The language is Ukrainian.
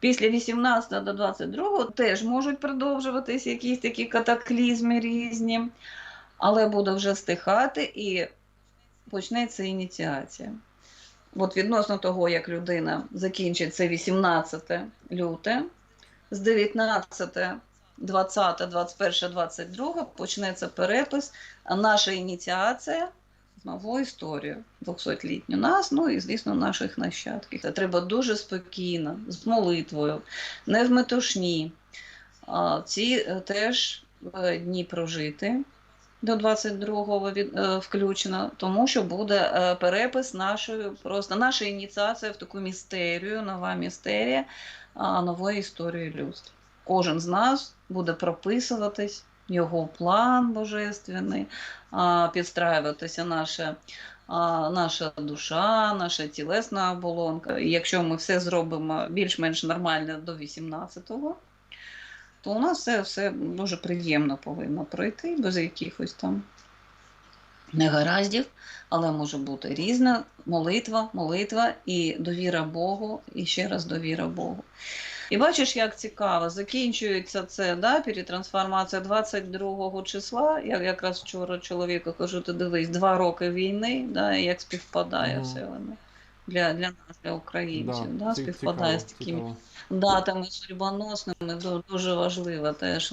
Після 18 до 22 теж можуть продовжуватись якісь такі катаклізми різні, але буде вже стихати і почнеться ініціація. От відносно того, як людина закінчить це 18 люте, з 19, 20, 21, 22 почнеться перепис, а наша ініціація нову історію 200-літню нас, ну і звісно, наших нащадків. Це треба дуже спокійно, з молитвою, не в метушні. Ці е, теж е, дні прожити до 22-го від, е, тому що буде перепис нашої, просто наша ініціація в таку містерію, нова містерія нової історії людства. Кожен з нас буде прописуватись його план божественний, підстраюватися наша, наша душа, наша тілесна оболонка. І якщо ми все зробимо більш-менш нормально до 18-го, то у нас все, все дуже приємно повинно пройти, без якихось там негараздів, але може бути різна молитва, молитва і довіра Богу, і ще раз довіра Богу. І бачиш, як цікаво, закінчується це да, перетрансформація 22 числа. Я якраз вчора чоловіку кажу, ти дивись, два роки війни, да, і як співпадає mm. все воно. Для, для нас, для українців, да, да співпадає з такими цікаво. датами судьбоносними, дуже важливо теж.